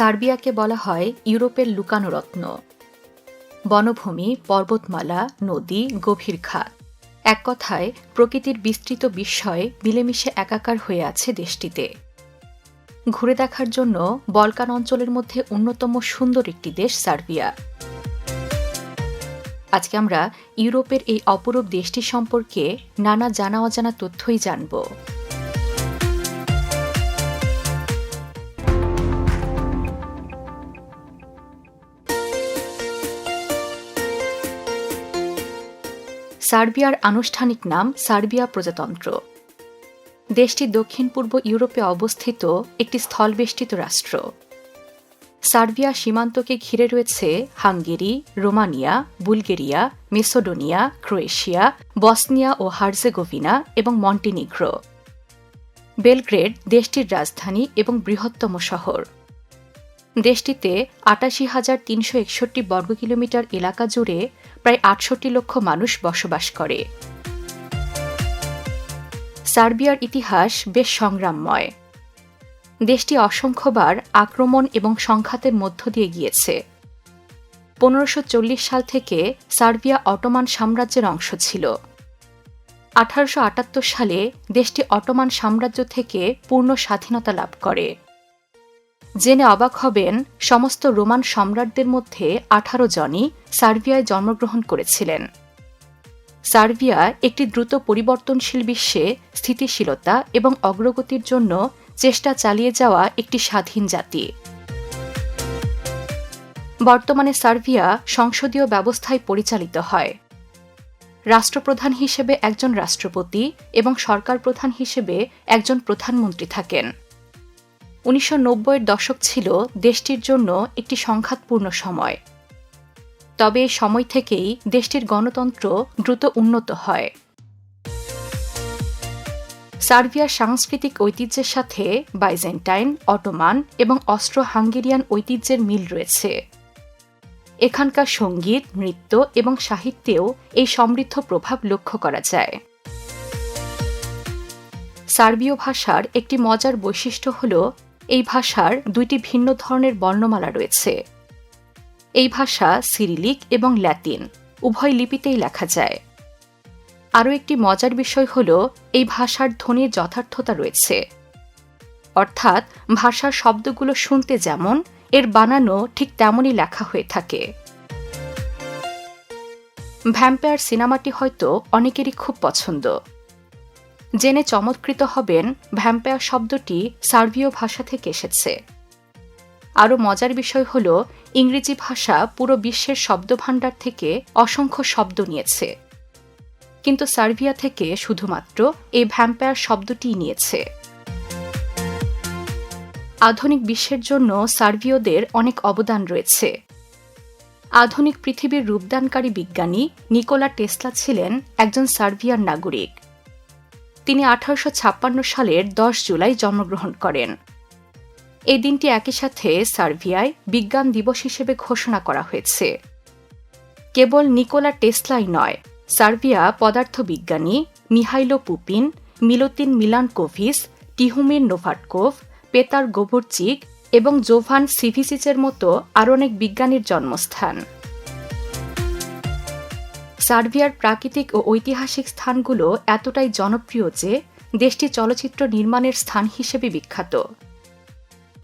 সার্বিয়াকে বলা হয় ইউরোপের লুকানো রত্ন বনভূমি, পর্বতমালা, নদী, গভীর খাত এক কথায়, প্রকৃতির বিস্তৃত বিস্ময় মিলেমিশে একাকার হয়ে আছে দেশটিতে। ঘুরে দেখার জন্য বলকান অঞ্চলের মধ্যে অন্যতম সুন্দর একটি দেশ সার্বিয়া। আজকে আমরা ইউরোপের এই অপরূপ দেশটি সম্পর্কে নানা জানা অজানা তথ্যই জানব। সার্বিয়ার আনুষ্ঠানিক নাম সার্বিয়া প্রজাতন্ত্র। দেশটি দক্ষিণ পূর্ব ইউরোপে অবস্থিত একটি স্থলবেষ্টিত রাষ্ট্র। সার্বিয়া সীমান্তকে ঘিরে রয়েছে Hungary, Romania, Bulgaria, Macedonia, Croatia, Bosnia ও হার্জেগোভিনা এবং মন্টিনিগ্রো। বেলগ্রেড দেশটির রাজধানী এবং বৃহত্তম শহর। দেশটিতে আটাশি হাজার তিনশো একষট্টি বর্গ কিলোমিটার এলাকা জুড়ে প্রায় আটষট্টি লক্ষ মানুষ বসবাস করে। সার্বিয়ার ইতিহাস বেশ সংগ্রামময়। দেশটি অসংখ্যবার আক্রমণ এবং সংঘাতের মধ্য দিয়ে গিয়েছে। পনেরোশো সাল থেকে সার্বিয়া অটোমান সাম্রাজ্যের অংশ ছিল। আঠারোশো আটাত্তর সালে দেশটি অটোমান সাম্রাজ্য থেকে পূর্ণ স্বাধীনতা লাভ করে। জেনে অবাক হবেন সমস্ত রোমান সম্রাটদের মধ্যে আঠারো জনই সার্বিয়ায় জন্মগ্রহণ করেছিলেন। সার্বিয়া একটি দ্রুত পরিবর্তনশীল বিশ্বে স্থিতিশীলতা এবং অগ্রগতির জন্য চেষ্টা চালিয়ে যাওয়া একটি স্বাধীন জাতি। বর্তমানে সার্বিয়া সংসদীয় ব্যবস্থায় পরিচালিত হয়। রাষ্ট্রপ্রধান হিসেবে একজন রাষ্ট্রপতি এবং সরকার প্রধান হিসেবে একজন প্রধানমন্ত্রী থাকেন। উনিশশো এর দশক ছিল দেশটির জন্য একটি সংঘাতপূর্ণ সময়। তবে সময় থেকেই দেশটির গণতন্ত্র দ্রুত উন্নত হয়। সার্বিয়ার সাংস্কৃতিক ঐতিহ্যের সাথে বাইজেন্টাইন, অটোমান এবং অস্ট্রো হাঙ্গেরিয়ান ঐতিহ্যের মিল রয়েছে। এখানকার সংগীত, নৃত্য এবং সাহিত্যেও এই সমৃদ্ধ প্রভাব লক্ষ্য করা যায়। সার্বীয় ভাষার একটি মজার বৈশিষ্ট্য হল এই ভাষার দুইটি ভিন্ন ধরনের বর্ণমালা রয়েছে। এই ভাষা সিরিলিক এবং ল্যাতিন, উভয় লিপিতেই লেখা যায়। আরও একটি মজার বিষয় হল, এই ভাষার ধ্বনির যথার্থতা রয়েছে। অর্থাৎ ভাষার শব্দগুলো শুনতে যেমন, এর বানানো ঠিক তেমনই লেখা হয়ে থাকে। ভ্যাম্পায়ার সিনেমাটি হয়তো অনেকেরই খুব পছন্দ। জেনে চমৎকৃত হবেন ভ্যাম্পায়ার শব্দটি সার্বীয় ভাষা থেকে এসেছে। আরও মজার বিষয় হল, ইংরেজি ভাষা পুরো বিশ্বের শব্দভাণ্ডার থেকে অসংখ্য শব্দ নিয়েছে। কিন্তু সার্বিয়া থেকে শুধুমাত্র এই ভ্যাম্পায়ার শব্দটিই নিয়েছে। আধুনিক বিশ্বের জন্য সার্বীয়দের অনেক অবদান রয়েছে। আধুনিক পৃথিবীর রূপদানকারী বিজ্ঞানী নিকোলা টেসলা ছিলেন একজন সার্বিয়ার নাগরিক। তিনি আঠারোশ ছাপ্পান্ন সালের দশ জুলাই জন্মগ্রহণ করেন। এই দিনটি একই সাথে সার্বিয়ায় বিজ্ঞান দিবস হিসেবে ঘোষণা করা হয়েছে। কেবল নিকোলা টেসলাই নয়, সার্বিয়া পদার্থবিজ্ঞানী মিহাইলো পুপিন, মিলোতিন মিলান কোভিস টিহুমির নোভাটকোভ, পেতার গোবরচিক এবং জোভান সিভিসিচের মতো আরও অনেক বিজ্ঞানীর জন্মস্থান। সার্বিয়ার প্রাকৃতিক ও ঐতিহাসিক স্থানগুলো এতটাই জনপ্রিয় যে দেশটি চলচ্চিত্র নির্মাণের স্থান হিসেবে বিখ্যাত।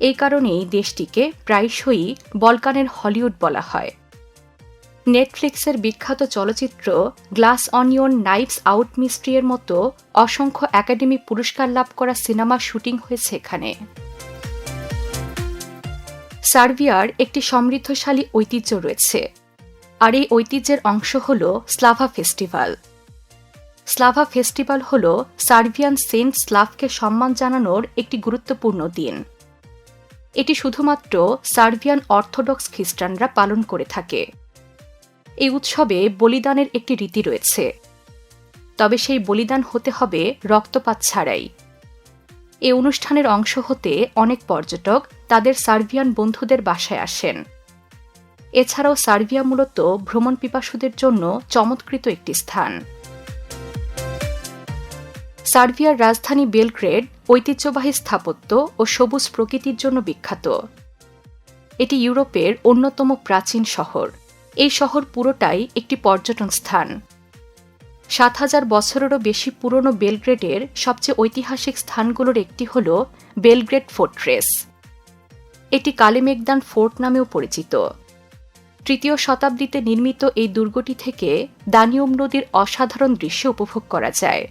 এই কারণেই দেশটিকে প্রায়শই বলকানের হলিউড বলা হয়। নেটফ্লিক্সের বিখ্যাত চলচ্চিত্র Glass Onion Knives Out Mystery এর মতো অসংখ্য একাডেমি পুরস্কার লাভ করা সিনেমা শুটিং হয়েছে এখানে। সার্বিয়ার একটি সমৃদ্ধশালী ঐতিহ্য রয়েছে। আর এই ঐতিহ্যের অংশ হল স্লাভা ফেস্টিভ্যাল স্লাভা ফেস্টিভ্যাল হল সার্বিয়ান সেন্ট স্লাভকে সম্মান জানানোর একটি গুরুত্বপূর্ণ দিন। এটি শুধুমাত্র সার্বিয়ান অর্থোডক্স খ্রিস্টানরা পালন করে থাকে। এই উৎসবে বলিদানের একটি রীতি রয়েছে। তবে সেই বলিদান হতে হবে রক্তপাত ছাড়াই। এই অনুষ্ঠানের অংশ হতে অনেক পর্যটক তাদের সার্বিয়ান বন্ধুদের বাসায় আসেন। এছাড়াও সার্বিয়া মূলত ভ্রমণ পিপাসুদের জন্য চমৎকৃত একটি স্থান। সার্বিয়ার রাজধানী বেলগ্রেড ঐতিহ্যবাহী স্থাপত্য ও সবুজ প্রকৃতির জন্য বিখ্যাত। এটি ইউরোপের অন্যতম প্রাচীন শহর। এই শহর পুরোটাই একটি পর্যটন স্থান। সাত হাজার বছরেরও বেশি পুরনো বেলগ্রেডের সবচেয়ে ঐতিহাসিক স্থানগুলোর একটি হল বেলগ্রেড ফোর্ট্রেস। এটি কালিমেগদান ফোর্ট নামেও পরিচিত। তৃতীয় শতাব্দীতে নির্মিত এই দুর্গটি থেকে দানিয়ম নদীর অসাধারণ দৃশ্য উপভোগ করা যায়।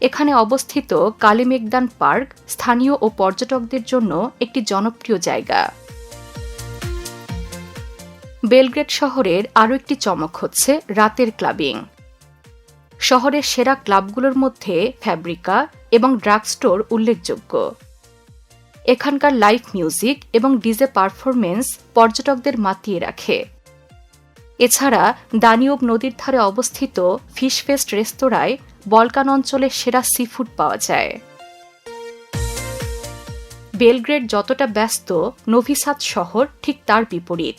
এখানে অবস্থিত কালিমেগদান পার্ক স্থানীয় ও পর্যটকদের জন্য একটি জনপ্রিয় জায়গা। বেলগ্রেড শহরের আরও একটি চমক হচ্ছে রাতের ক্লাবিং। শহরের সেরা ক্লাবগুলোর মধ্যে ফ্যাব্রিকা এবং ড্রাগ স্টোর উল্লেখযোগ্য। এখানকার লাইভ মিউজিক এবং ডিজে পারফরমেন্স পর্যটকদের মাতিয়ে রাখে। এছাড়া দানিয়ব নদীর ধারে অবস্থিত ফিশফেস্ট রেস্তোরাঁয় বলকান অঞ্চলের সেরা সিফুড পাওয়া যায়। বেলগ্রেড যতটা ব্যস্ত, নভিসাদ শহর ঠিক তার বিপরীত।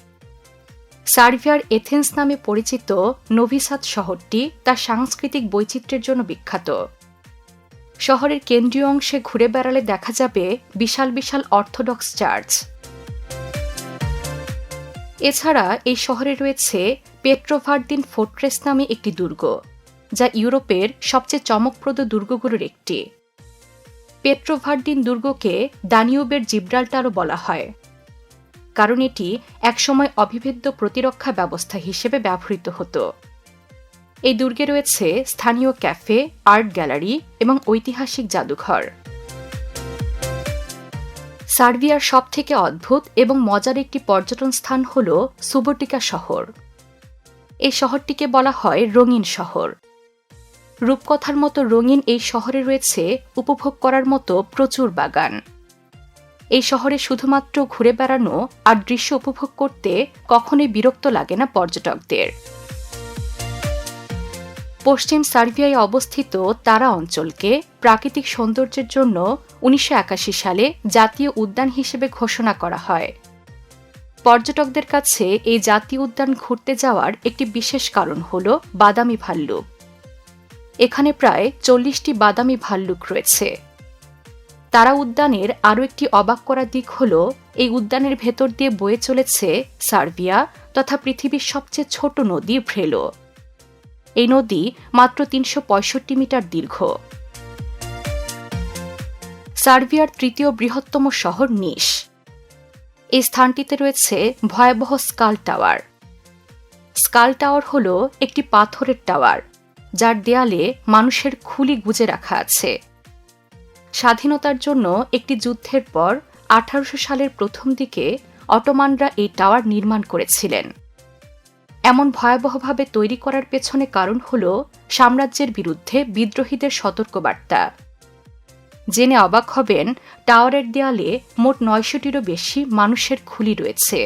সার্ভিয়ার এথেন্স নামে পরিচিত নভিসাদ শহরটি তার সাংস্কৃতিক বৈচিত্র্যের জন্য বিখ্যাত। শহরের কেন্দ্রীয় অংশে ঘুরে বেড়ালে দেখা যাবে বিশাল বিশাল অর্থোডক্স চার্চ। এছাড়া এই শহরে রয়েছে পেট্রোভার্দিন ফোর্ট্রেস নামে একটি দুর্গ, যা ইউরোপের সবচেয়ে চমকপ্রদ দুর্গগুলোর একটি। পেট্রোভার্দিন দুর্গকে দানিউবের জিব্রাল্টারও বলা হয়, কারণ এটি একসময় অবিভেদ্য প্রতিরক্ষা ব্যবস্থা হিসেবে ব্যবহৃত হতো। এই দুর্গে রয়েছে স্থানীয় ক্যাফে, আর্ট গ্যালারি এবং ঐতিহাসিক জাদুঘর। সার্বিয়ার সবথেকে অদ্ভুত এবং মজার একটি পর্যটন স্থান হল সুবটিকা শহর। এই শহরটিকে বলা হয় রঙিন শহর। রূপকথার মতো রঙিন এই শহরে রয়েছে, উপভোগ করার মতো প্রচুর বাগান। এই শহরে শুধুমাত্র ঘুরে বেড়ানো আর দৃশ্য উপভোগ করতে কখনোই বিরক্ত লাগে না পর্যটকদের। পশ্চিম সার্বিয়ায় অবস্থিত তারা অঞ্চলকে প্রাকৃতিক সৌন্দর্যের জন্য উনিশশো একাশি সালে জাতীয় উদ্যান হিসেবে ঘোষণা করা হয়। পর্যটকদের কাছে এই জাতীয় উদ্যান ঘুরতে যাওয়ার একটি বিশেষ কারণ হল বাদামি ভাল্লুক। এখানে প্রায় চল্লিশটি বাদামি ভাল্লুক রয়েছে। তারা উদ্যানের আরও একটি অবাক করা দিক হল, এই উদ্যানের ভেতর দিয়ে বয়ে চলেছে সার্বিয়া তথা পৃথিবীর সবচেয়ে ছোট নদী ভ্রেলো। এই নদী মাত্র তিনশো পঁয়ষট্টি মিটার দীর্ঘ। সার্বিয়ার তৃতীয় বৃহত্তম শহর নিস। এই স্থানটিতে রয়েছে ভয়াবহ স্কাল টাওয়ার। স্কাল টাওয়ার হল একটি পাথরের টাওয়ার, যার দেয়ালে মানুষের খুলি গুজে রাখা আছে। স্বাধীনতার জন্য একটি যুদ্ধের পর আঠারোশো সালের প্রথম দিকে অটোমানরা এই টাওয়ার নির্মাণ করেছিলেন। এমন ভয়াবহভাবে তৈরি করার পেছনে কারণ হল সাম্রাজ্যের বিরুদ্ধে বিদ্রোহীদের সতর্কবার্তা। জেনে অবাক হবেন, টাওয়ারের দেয়ালে মোট নয়শোটিরও বেশি মানুষের খুলি রয়েছে।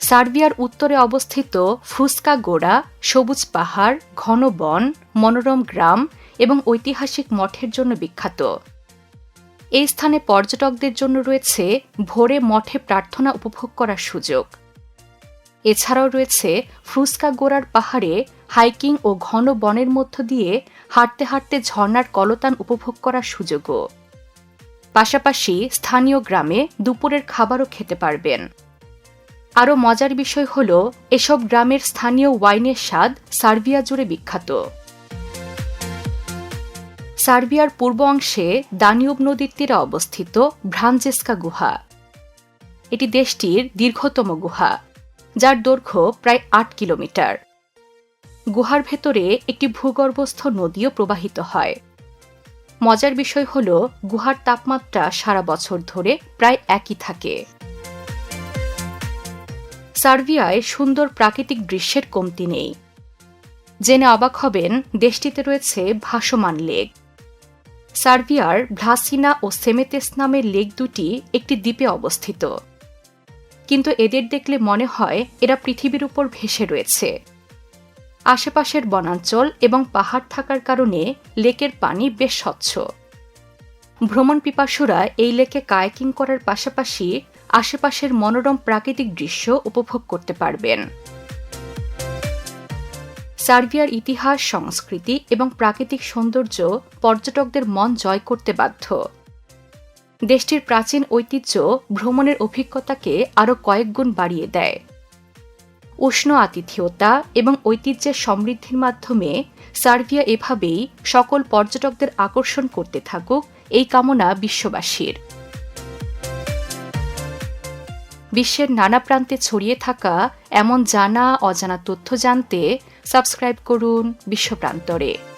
সার্বিয়ার উত্তরে অবস্থিত ফুসকা গোড়া, সবুজ পাহাড়, ঘন বন, মনোরম গ্রাম এবং ঐতিহাসিক মঠের জন্য বিখ্যাত। এই স্থানে পর্যটকদের জন্য রয়েছে ভোরে মঠে প্রার্থনা উপভোগ করার সুযোগ। এছাড়াও রয়েছে ফুসকা গোড়ার পাহাড়ে হাইকিং ও ঘন বনের মধ্য দিয়ে হাঁটতে হাঁটতে ঝর্নার কলতান উপভোগ করার সুযোগও। পাশাপাশি স্থানীয় গ্রামে দুপুরের খাবারও খেতে পারবেন। আরও মজার বিষয় হল, এসব গ্রামের স্থানীয় ওয়াইনের স্বাদ সার্বিয়া জুড়ে বিখ্যাত। সার্বিয়ার পূর্ব অংশে দানিউব নদীর তীরে অবস্থিত ভ্রাঞ্জেস্কা গুহা। এটি দেশটির দীর্ঘতম গুহা। যার দৈর্ঘ্য প্রায় আট কিলোমিটার। গুহার ভেতরে একটি ভূগর্ভস্থ নদীও প্রবাহিত হয়। মজার বিষয় হল, গুহার তাপমাত্রা সারা বছর ধরে প্রায় একই থাকে। সার্বিয়ায় সুন্দর প্রাকৃতিক দৃশ্যের কমতি নেই। জেনে অবাক হবেন, দেশটিতে রয়েছে ভাসমান লেক। সার্বিয়ার ভ্লাসিনা ও সেমেতেস নামের লেক দুটি একটি দ্বীপে অবস্থিত। কিন্তু এদের দেখলে মনে হয় এরা পৃথিবীর উপর ভেসে রয়েছে। আশেপাশের বনাঞ্চল এবং পাহাড় থাকার কারণে লেকের পানি বেশ স্বচ্ছ। ভ্রমণ পিপাসুরা এই লেকে কায়াকিং করার পাশাপাশি আশেপাশের মনোরম প্রাকৃতিক দৃশ্য উপভোগ করতে পারবেন। সার্বিয়ার ইতিহাস, সংস্কৃতি এবং প্রাকৃতিক সৌন্দর্য পর্যটকদের মন জয় করতে বাধ্য। দেশটির প্রাচীন ঐতিহ্য ভ্রমণের অভিজ্ঞতাকে আরও কয়েক গুণ বাড়িয়ে দেয়। উষ্ণ আতিথেয়তা এবং ঐতিহ্যের সমৃদ্ধির মাধ্যমে সার্বিয়া এভাবেই সকল পর্যটকদের আকর্ষণ করতে থাকুক এই কামনা বিশ্ববাসীর। বিশ্বের নানা প্রান্তে ছড়িয়ে থাকা এমন জানা, অজানা তথ্য জানতে সাবস্ক্রাইব করুন বিশ্বপ্রান্তরে